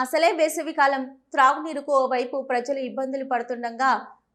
అసలే వేసవికాలం త్రాగునీరుకు ఓవైపు ప్రజలు ఇబ్బందులు పడుతుండగా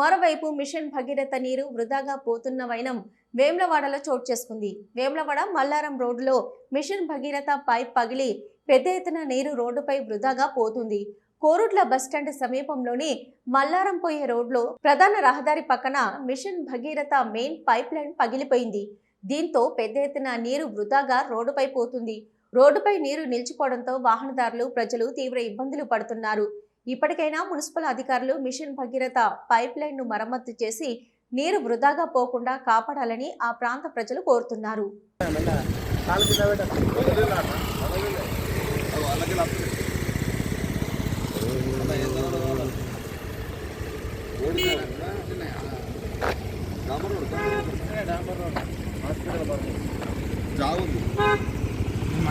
మరోవైపు మిషన్ భగీరథ నీరు వృధాగా పోతున్న వైనం వేములవాడలో చోటు చేసుకుంది. వేములవాడ మల్లారం రోడ్డులో మిషన్ భగీరథ పైప్ పగిలి పెద్ద ఎత్తున నీరు రోడ్డుపై వృధాగా పోతుంది. కోరుట్ల బస్టాండ్ సమీపంలోని మల్లారం పోయే రోడ్లో ప్రధాన రహదారి పక్కన mission Bhagiratha main pipe line పగిలిపోయింది. దీంతో పెద్ద ఎత్తున నీరు వృధాగా రోడ్డుపై పోతుంది. రోడ్డుపై నీరు నిలిచిపోవడంతో వాహనదారులు ప్రజలు తీవ్ర ఇబ్బందులు పడుతున్నారు. ఇప్పటికైనా మున్సిపల్ అధికారులు మిషన్ భగీరథ పైప్ లైన్ను మరమ్మతు చేసి నీరు వృధాగా పోకుండా కాపాడాలని ఆ ప్రాంత ప్రజలు కోరుతున్నారు. జాగుంది.